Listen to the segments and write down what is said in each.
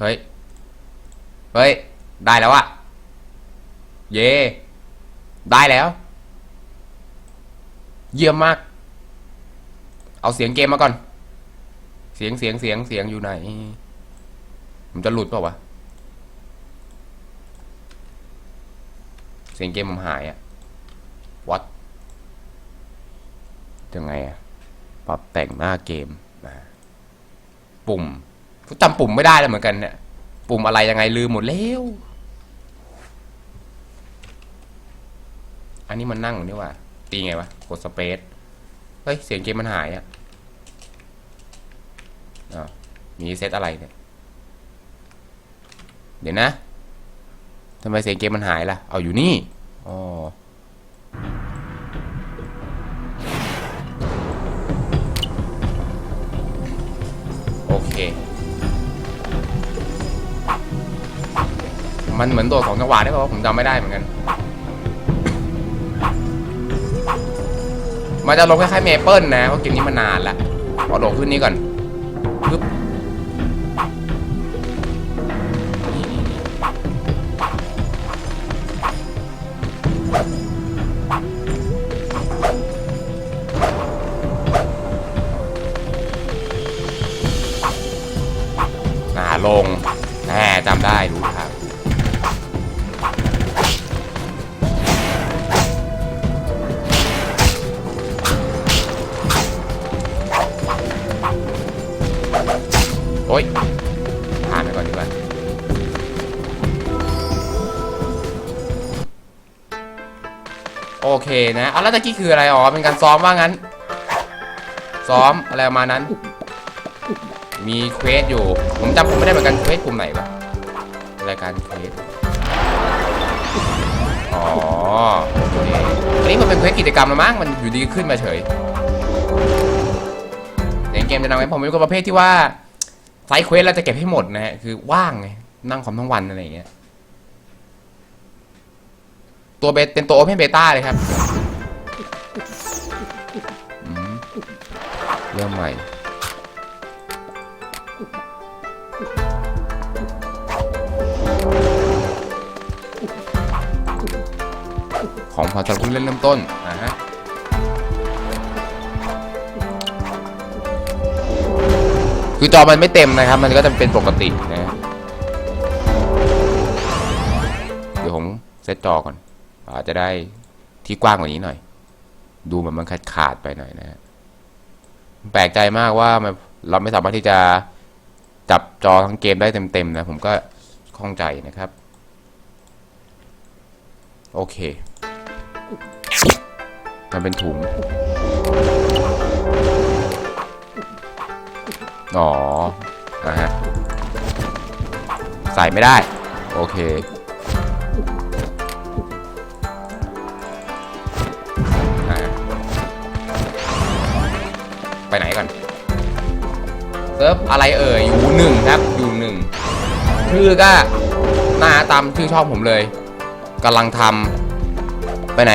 เฮ้ย เฮ้ย ได้แล้วอะเย่ได้แล้ว เยี่ยมมาก เอาเสียงเกมมาก่อน เสียงเสียงเสียงเสียงอยู่ไหน มันจะหลุดเปล่าวะ เสียงเกมผมหายอะ what ยังไงอะปรับแต่งหน้าเกมนะปุ่ม จำปุ่มไม่ได้แล้วเหมือนกันเนี่ยปุ่มอะไรยังไงลืมหมดแล้ว อันนี้มันนั่งอยู่นี่ว่า ตีไงวะ กดสเปซ เฮ้ย เสียงเกมมันหายอะอ้าวมีเซตอะไรเนี่ย เดี๋ยวนะ ทำไมเสียงเกมมันหายล่ะ เอาอยู่นี่ อ๋อโอเค มันเหมือนตัวสองจังหวะได้ป่าวะผมจำไม่ได้เหมือนกัน มันจะลงคล้ายๆเมเปิลนะเพราะเกมนี้มันนานแล้วขอโหลดขึ้นนี้ก่อนปึ๊บ อ๊ยผ่านไปก่อนดีกว่าโอเคนะเอาแล้วตะกี้คืออะไรอ๋อเป็นการซ้อมว่างั้น ซ้อมอะไรมานั้น มีเควสอยู่ ผมจำผมไม่ได้เหมือนกันเควสกลุ่มไหนวะรายการเควสอ๋อโอเคอันนี้มันเป็นเควสกิจกรรมละมั้งมันอยู่ดีขึ้นมาเฉยอย่งเกมจะนำให้ผมเป็นคนประเภทที่ว่า ไซเควสเราจะเก็บให้หมดนะฮะคือว่างไงนั่งคอมทั้งวันอะไรอย่างเงี้ย ตัวเบเป็นตัวโอเพนเบต้าเลยครับเริ่มใหม่ของพอสำหรับผู้เล่นเริ่มต้น คือจอมันไม่เต็มนะครับ มันก็จะเป็นปกตินะ เดี๋ยวผมเซตจอก่อนอาจจะได้ที่กว้างกว่านี้หน่อย ดูเหมือนมันขาดขาดไปหน่อยนะฮะแปลกใจมากว่าเราไม่สามารถที่จะจับจอทั้งเกมได้เต็มๆนะ ผมก็ข้องใจนะครับ โอเค มันเป็นถุง อ๋อนะฮะใส่ไม่ได้ โอเค ไปไหนก่อนเซิร์ฟอะไรเอ่ยอยู่หนึ่งครับ อยู่หนึ่งชื่อก็หน้าตามชื่อชองผมเลยกำลังทำไปไหน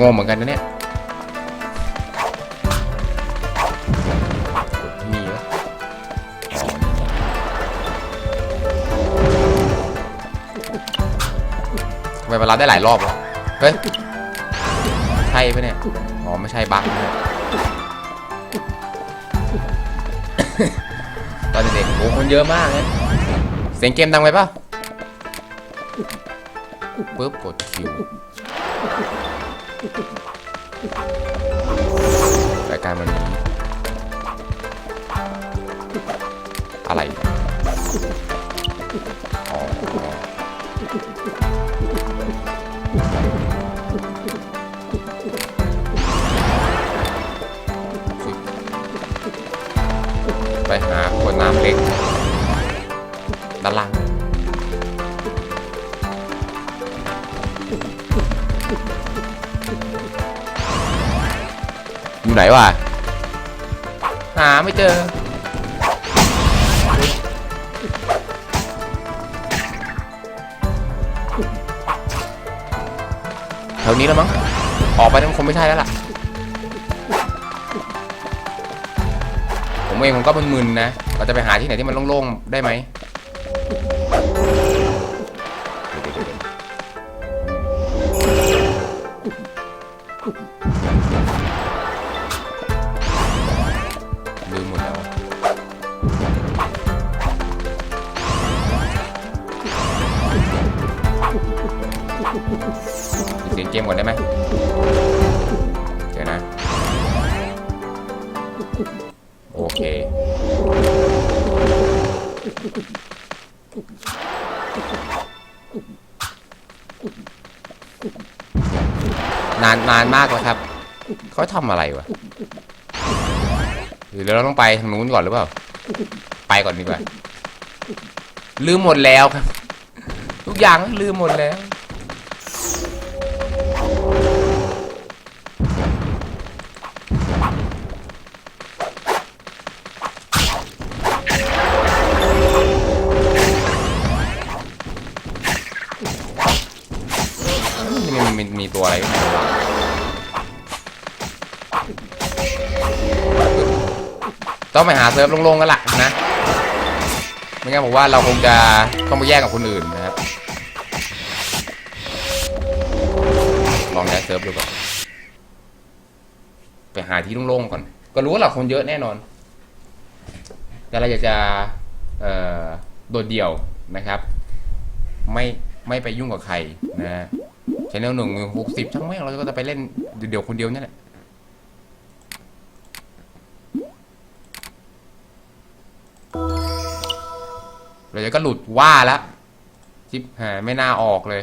งงเหมือนกันนะเนี่ย ไมมันรับได้หลายรอบวะเฮ้ยใช่ปะเนี่ยอ๋อไม่ใช่บั๊กนะตอนเด็กๆโอ้คนเยอะมากเลยเสียงเกมดังไปปะปึ๊บกดคิวรายการวันนี้อะไรอ๋อ น้ำเล็กด้านล่างอยู่ไหนวะหาไม่เจอแถวนี้แล้วมั้ง ออกไปนั้นคงไม่ใช่แล้วล่ะ ผมเองผมก็มึนๆนะ เราจะไปหาที่ไหนที่มันโล่งๆได้ไหมลืม เขาทำอะไรวะหรือเราต้องไปทางนู้นก่อนหรือเปล่า ไปก่อนดีกว่า ลืมหมดแล้วครับ ทุกอย่างลืมหมดแล้ว ต้องไปหาเซิร์ฟโลงๆกันละนะไม่งั้นผมว่าเราคงจะต้องไปแยกกับคนอื่นนะครับลองย้ายเซิร์ฟดูก่อนไปหาที่โล่งๆก่อน ก็รู้ว่าเราคนเยอะแน่นอน แต่เราอยากจะโดดเดี่ยวนะครับ ไม่ไม่ไปยุ่งกับใครนะฮะชแนลหนึ่งหกสิบช่างแม่งเราก็จะไปเล่นเดี่ยวคนเดียวนี่แหละ เราจะก็หลุดว่าแล้วจิบหายไม่น่าออกเลย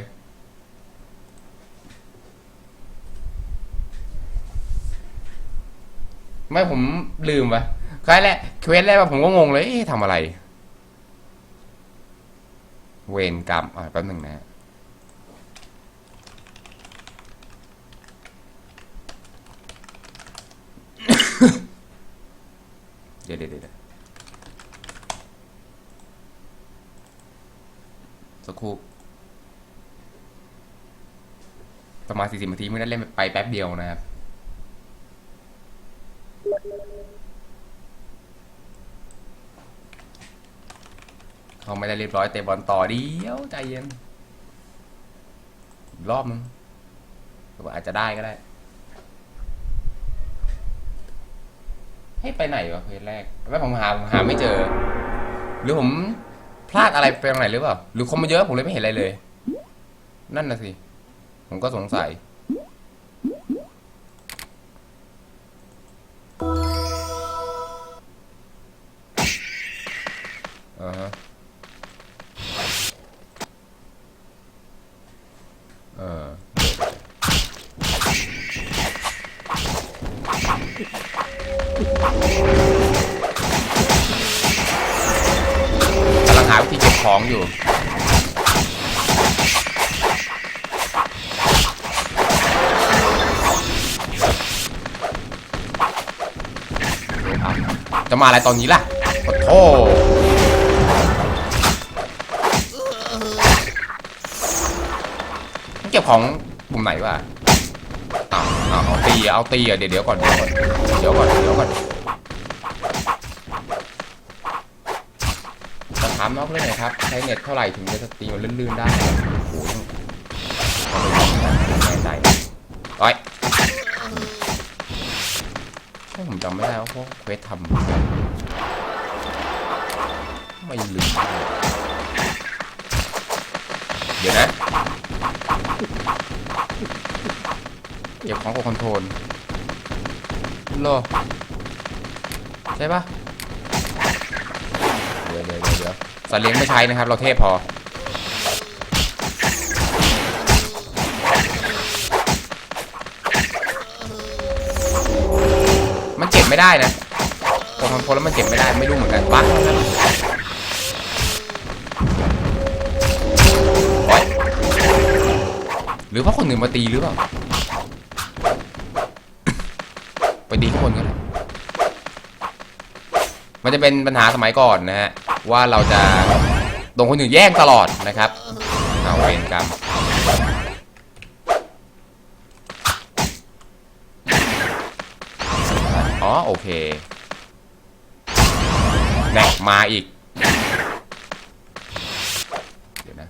ไม่ผมลืมวะคล้ายแรกเควสแรกว่าผมก็งงเลยทำอะไร เวรกรรมอะแป๊บหนึ่งนะ เดี๋ยวเดี๋ยวเดี๋ยว สักครู่ประมาณสี่สิบนาทีไม่ได้เล่นไปแป๊บเดียวนะครับ เขาไม่ได้เรียบร้อยเตะบอลต่อเดียวใจเย็น รอบนึงอาจจะได้ก็ได้ ให้ไปไหนวะเพจแรกไม่ผมหาผมหาไม่เจอ หรือผม พลาดอะไรไปตรงไหนหรือเปล่า หรือคนมาเยอะผมเลยไม่เห็นอะไรเลย นั่นน่ะสิ ผมก็สงสัย ของอยู่ จะมาอะไรตอนนี้ล่ะโอ้โหเก็บของมุมไหนวะอ้าวอ้าเอาตีเอาตีอะเดี๋ยวเดี๋ยวก่อนเดี๋ยวก่อนเดี๋ยวก่อนเดี๋ยวก่อนจะถามน้อง เพื่อนหน่อยครับ ใช้เน็ตเท่าไหร่ถึงจะสตรีมมันลื่นๆได้โอ้โหต้งเอาไปลองกันแน่ใจโอ้ยผมจำไม่ได้ว่าพวกเควสทำไม่ลืมเดี๋ยวนะเก็บของกับคอนโทรลโลใช่ปะเดี๋ยวเดี๋ยวเดี๋ยว สัตว์เลี้ยงไม่ใช้นะครับ เราเทพพอ มันเก็บไม่ได้นะกดคอนโทรลแล้วมันเก็บไม่ได้ไม่รู้เหมือนกันบ้าโอ๊ยหรือเพราะคนอื่นมาตีหรือเปล่า ไปตีข้างบนกัน มันจะเป็นปัญหาสมัยก่อนนะฮะ ว่าเราจะโดนคนอื่นแย่งตลอดนะครับเอาเวรกรรมอ๋อโอเคแน่มาอีก เดี๋ยวนะ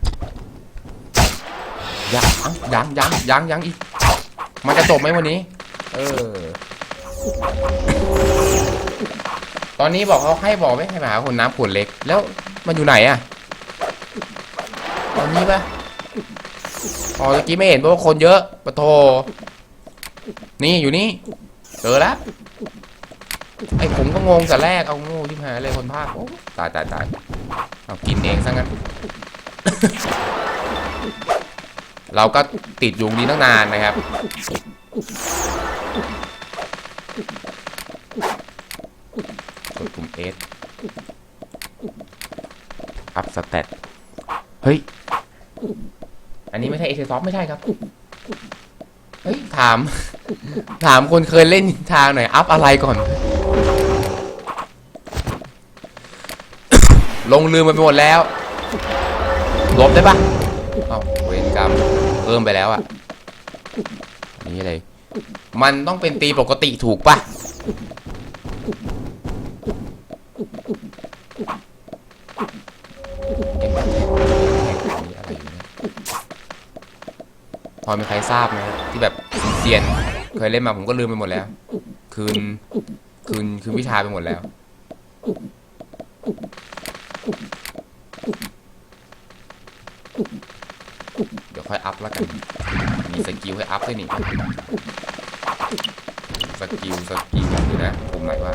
ยังเอ้ายังยังยังยังอีก มันจะจบไหมวันนี้ เออ ตอนนี้บอกเขาให้บอกไม่ให้มาหาคนน้ำขวดเล็ก แล้วมันอยู่ไหนอะตอนนี้ปะอ๋อตะกี้ไม่เห็นเพราะว่าคนเยอะปะโท นี่อยู่นี่เจอแล้วไอ้ผมก็งงแต่แรกเอางูที่หาเลยคนภาคโอ้ตายตายตายเอากินเองซะงั้น เราก็ติดยุงนี้ตั้งนานนะครับ กดปุ่ม S อัพสเตตเฮ้ย อันนี้ไม่ใช่เอเซซอฟไม่ใช่ครับ เฮ้ย ถาม ถามคนเคยเล่นทางหน่อย อัพอะไรก่อน ลงลืมไปหมดแล้ว ลบได้ปะเอาเวรกรรมเพิ่มไปแล้วอะนนี่อะไรมันต้องเป็นตีปกติถูกปะ พอมีใครทราบไหมฮะที่แบบเซียนเคยเล่นมาผมก็ลืมไปหมดแล้ว คืนคืนคืนวิชาไปหมดแล้วเดี๋ยวค่อยอัพแล้วกัน มีสกิลให้อัพด้วยนี่สกิลสกิลดูนะปุ่มไหนว่า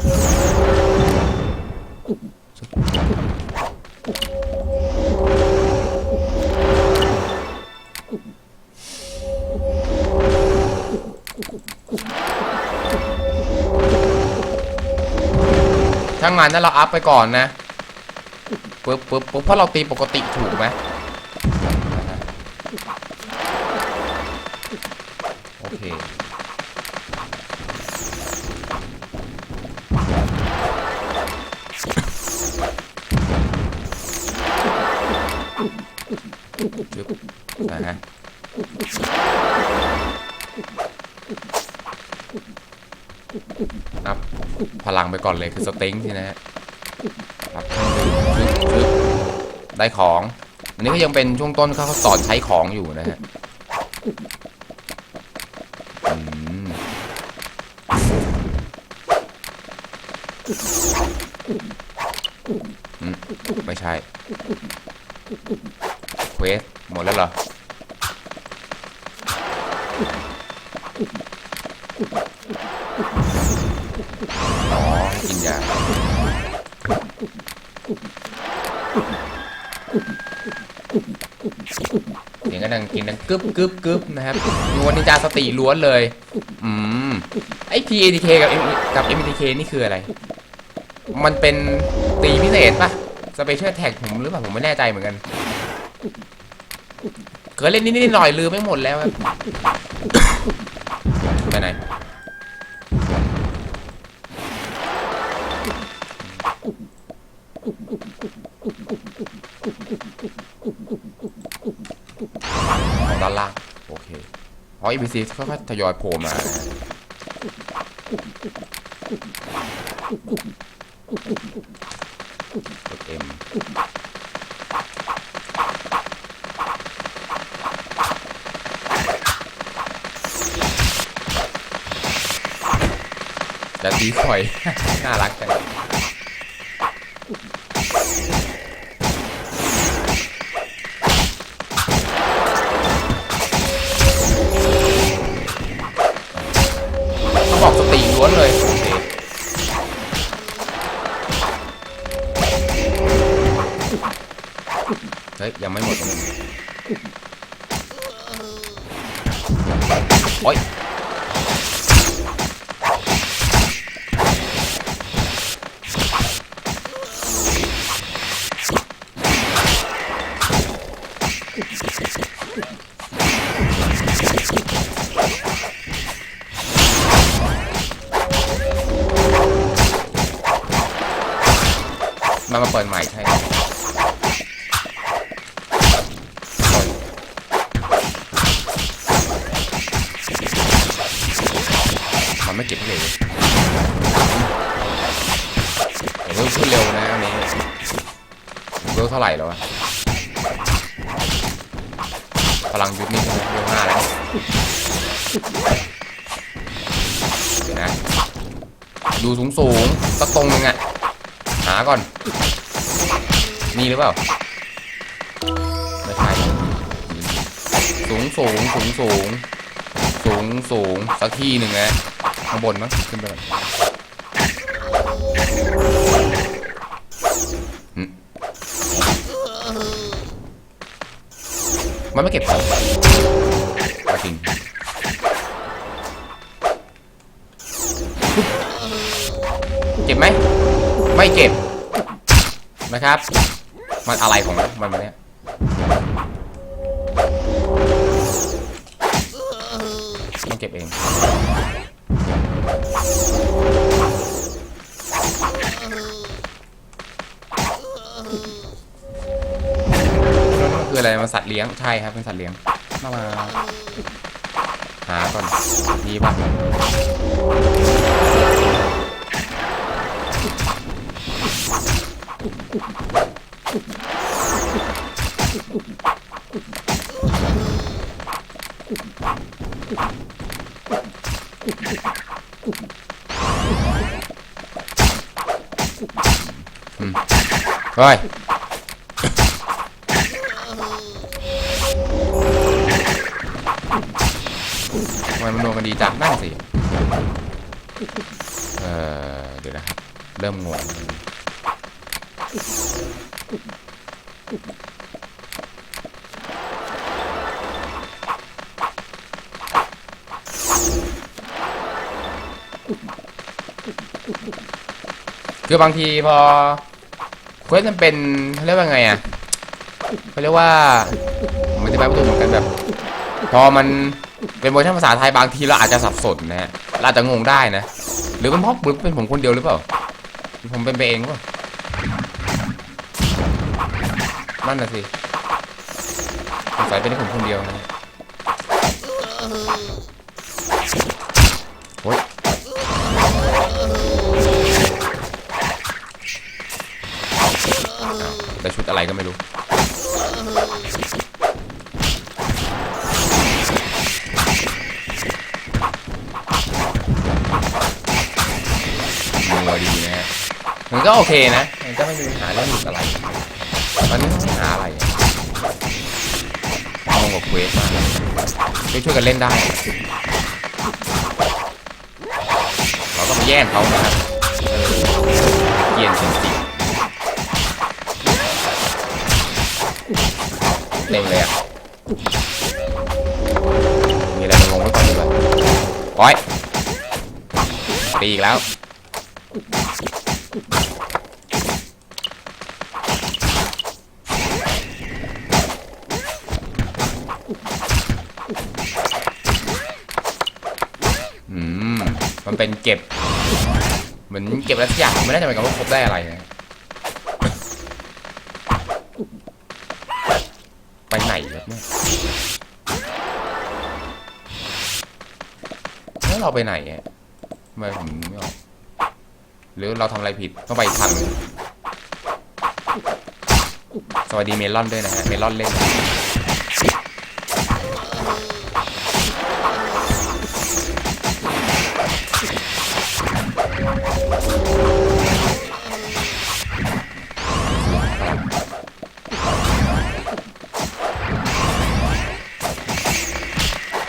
างมันนะเราอัพไปก่อนนะปึ๊บปึ๊บปึ๊บเพราะเราตีปกติถูกไหมโอเคนะฮะ อัพพลังไปก่อนเลยคือสเต็งที่นะฮะอับได้ของ อันนี้ก็ยังเป็นช่วงต้นเขาสอนใช้ของอยู่นะฮะอืมไม่ใช่เควสหมดแล้วเหรอ กินยา เสียงก็ดัง กึบกึบกึบนะครับนวนนินจาสติล้วนเลย อืม ไอ PATK กับ M กับ MTK นี่คืออะไร มันเป็นตีพิเศษปะสเปเชียลแท็กผมหรือเปล่าผมไม่แน่ใจเหมือนกัน เคยเล่นนิดๆหน่อยลืมไม่หมดแล้วครับ เพราะ EPC ค่อยๆทยอยโผล่มานะกด M แล้วดีคอย น่ารักจัง มันไม่เก็บให้เลยเดี๋ยวขึ้นเร็วนะอันนี้วลเท่าไหร่แล้ววะพลังยุทธนี่ใช่ไหมเวห้าแล้วนะดูสูงสูงสักตรงหนึงอะหาก่อน นี่หรือเปล่าไม่ใช่สูงสูงสูงสูงสูงสูงสักที่หนึ่งนะ ข้างบนมั้งขึ้นไปก่อนมันไม่เก็บของเอจริงเก็บไหม ไม่เก็บ นะครับ มันอะไรของมันมันเนี่ยต้องเก็บเอง คืออะไรมันสัตว์เลี้ยงใช่ครับเป็นสัตว์เลี้ยงมามาหาก่อนมีป่ะ เฮ้ยทำไมมันนวลกันดีจังนั่นสิ เออเดี๋ยวนะครับ เริ่มงงคือบางทีพอ ควสมันเป็นเขาเรียกว่าไงอะเขาเรียกว่าผมอธิบายไม่ถูกเหมือนกันแบบ พอมันเป็นเวอร์ชันภาษาไทยบางทีเราอาจจะสับสนนะฮะเราอาจจะงงได้นะ หรือเป็นเพราะหรือเป็นผมคนเดียวหรือเปล่า ผมเป็นไปเองเปล่านั่นน่ะสิสงสัยเป็นผมคนเดียวนะ ก็โอเคนะ มันก็ไม่มีปัญหาเรื่องหลุดอะไรมันไม่ต้องหาอะไรองงกับเควสมากช่วยช่วยกันเล่นได้ เราก็มาแย่งเขานะครับเออเกรียนจริงๆเล่นเลยอะมีอะไรมางงไว้ก่อนดีกว่าโอ้ยตีอีกแล้ว อืม มันเป็นเก็บ เหมือนเก็บอะไรสักอย่างไม่แน่จเหมือนกันว่าครบได้อะไรนะไปไหนครับเนี่ยแล้วเราไปไหนอะทำไมผมไม่ออก หรือเราทำอะไรผิดต้องไปทางนึงสวัสดีเมลอนด้วยนะฮะเมลอนเล่น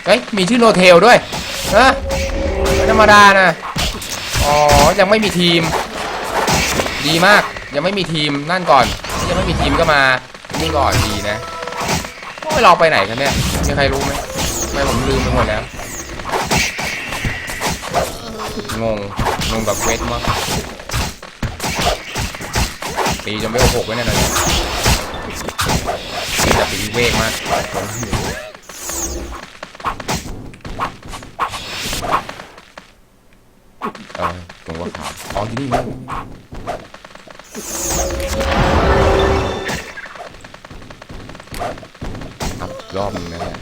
เฮ้ยมีชื่อโนเทลด้วยฮะไม่ธรรมดานะ อ๋อ ยังไม่มีทีม ดีมาก ยังไม่มีทีมนั่นก่อน ยังไม่มีทีมก็มา นี่ก่อนดีนะโอ้ยเราไปไหนกันเนี่ย มีใครรู้ไหมไม่ผมลืมไปหมดแล้ว งง งงแบบเวทมากตีจนไม่โอหกไว้แน่ยนอนจะปีเวกมาก เออตรงว่าขาว อ๋อที่นี่มั้งครับรอบนึงนะเนี่ย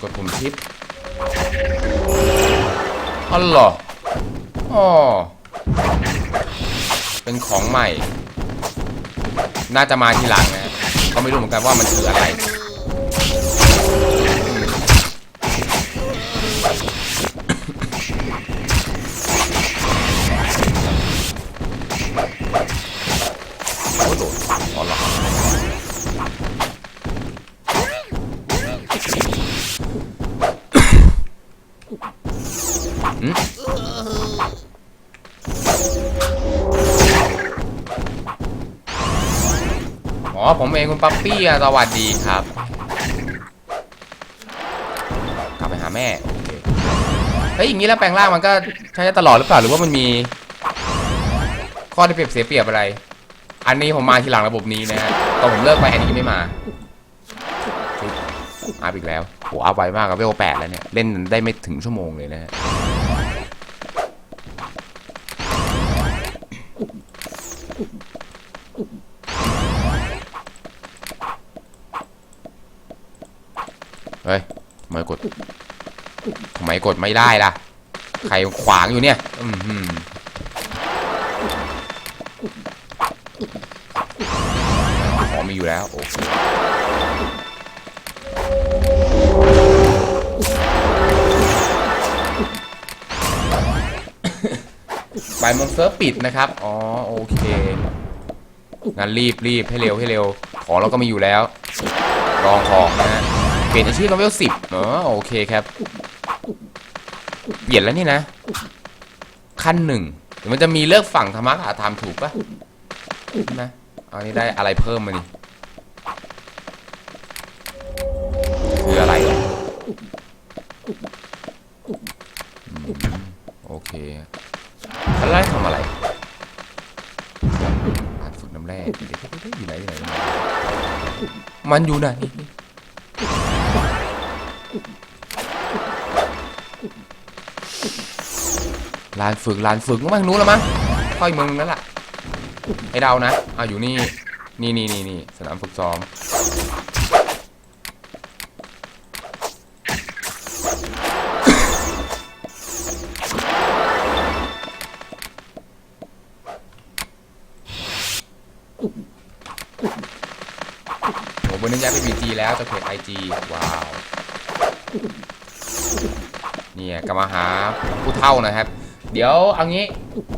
กดปุ่มชิปอ๋อเหรออ๋อ เป็นของใหม่ น่าจะมาทีหลังนะก็ไม่รู้เหมือนกันว่ามันคืออะไร อ๋อ ผมเองคุณปั๊ปปี้สวัสดีครับ กลับไปหาแม่ เฮ้ย อย่างนี้แล้วแปลงร่างมันก็ใช้ตลอดหรือเปล่า หรือว่ามันมี ข้อได้เปรียบเสียเปรียบอะไร อันนี้ผมมาทีหลังระบบนี้นะฮะ ตอนผมเลิกไปอันนี้ไม่มาอัพอีกแล้วโหอัพไวมากกับเวลแปดแล้วเนี่ย เล่นได้ไม่ถึงชั่วโมงเลยนะฮะ เฮ้ยทำไมกดทำไมกดไม่ได้ล่ะ ใครขวางอยู่เนี่ย อืมหืมขอมีอยู่แล้ว โอเคบ่ายโมงเซิร์ฟปิดนะครับ อ๋อ โอเค งั้นรีบรีบให้เร็วให้เร็ว ของเราก็มีอยู่แล้ว ลองของนะฮะ เปลี่ยนอาชีพเลเวลสิบอ๋อโอเคครับ เปลี่ยนแล้วนี่นะ ขั้นหนึ่งมันจะมีเลือกฝั่งธรรมะกับอาธรรมถูกปะนะอันนี้ได้อะไรเพิ่มมานี่คืออะไรอโอเคแล้วไล่ทำอะไรอ่านฝึกน้ำแร่อยู่ไหนอยู่ไหน มันอยู่ไหน ลานฝึกลานฝึกก็ไม่รู้แล้วมั้งค่อยมึงนั่นแหละให้เดานะอะอยู่นี่นี่นี่นี่นี่สนามฝึกซ้อมโอ้บนนี้ย้ายไปบีจีแล้วจะเพจไอจีว้าว เนี่ยกลับมาหาผู้เท่านะครับ เดี๋ยวเอางี้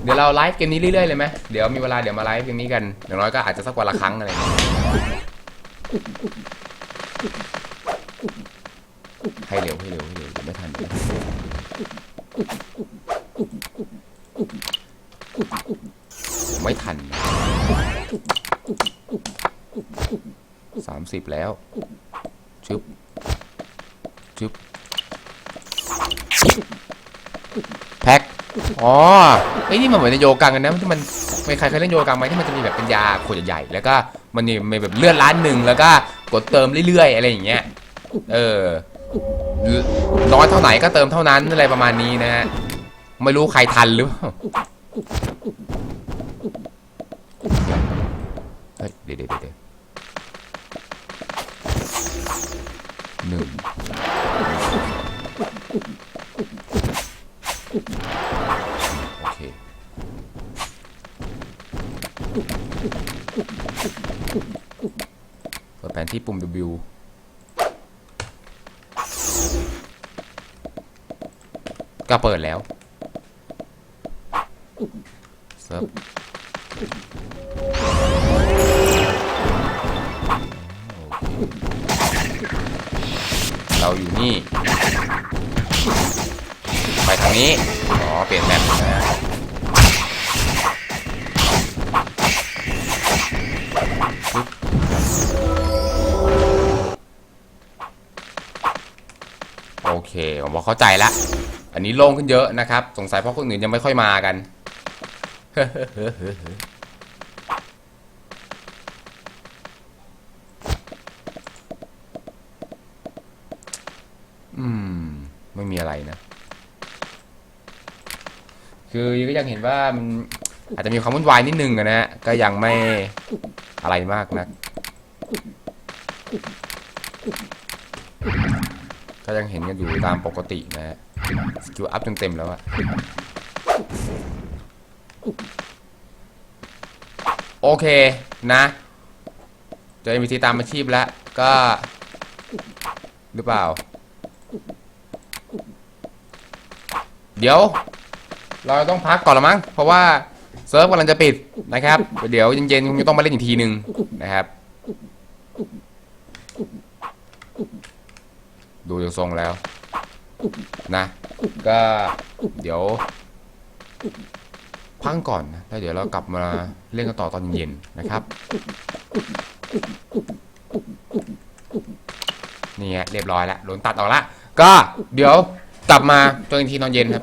เดี๋ยวเราไลฟ์เกมนี้เรื่อยๆเลยไหมเดี๋ยวมีเวลาเดี๋ยวมาไลฟ์เกมนี้กันอย่างน้อยก็อาจจะสักวันละครั้งอะไรอย่างเงี้ยให้เร็วให้เร็วให้เร็วไม่ทันเดี๋ยไม่ทันสามสิบแล้วชึบชึบแพ็ค อ๋อไอ้นี่มันเหมือนในโยกังกันนะที่มันไม่ใครเคยเล่นโยกังไหมที่มันจะมีแบบเป็นยาขวดใหญ่ๆแล้วก็มันมีมีแบบเลือดล้านหนึ่งแล้วก็กดเติมเรื่อยๆอะไรอย่างเงี้ยเออน้อยเท่าไหนก็เติมเท่านั้นอะไรประมาณนี้นะฮะไม่รู้ใครทันหรือเปล่าเฮ้ยเดี๋ยวเดี๋ยวเดี๋ยวหนึ่ง ผนที่ปุ่ม W ก็เปิดแล้วเซิร์ฟเคเราอยู่นี่ ไปทางนี้ อ๋อ เปลี่ยนแมปนะ ผมบอกเข้าใจแล้วอันนี้โล่งขึ้นเยอะนะครับ สงสัยเพราะคนอื่นยังไม่ค่อยมากัน อืม ไม่มีอะไรนะ คือก็ยังเห็นว่ามันอาจจะมีความวุ่นวายนิดนึงนะฮะ ก็ยังไม่อะไรมากนะก็ ก็ยังเห็นกันอยู่ตามปกตินะฮะสกิลอัพจนเต็มแล้วอะโอเคนะเจอ NPC ตามอาชีพแล้วก็หรือเปล่า เดี๋ยว เราต้องพักก่อนละมั้งเพราะว่าเซิร์ฟกำลังจะปิดนะครับ เดี๋ยวเย็นๆคงจะต้องมาเล่นอีกทีหนึ่งนะครับ ดูจากทรงแล้ว นะ ก็เดี๋ยวพังก่อนนะแล้วเดี๋ยวเรากลับมาเล่นกันต่อตอนเย็นนะครับ นี่ฮะเรียบร้อยแล้วโดนตัดออกละก็เดี๋ยวกลับมาตอนทีตอนเย็นครับ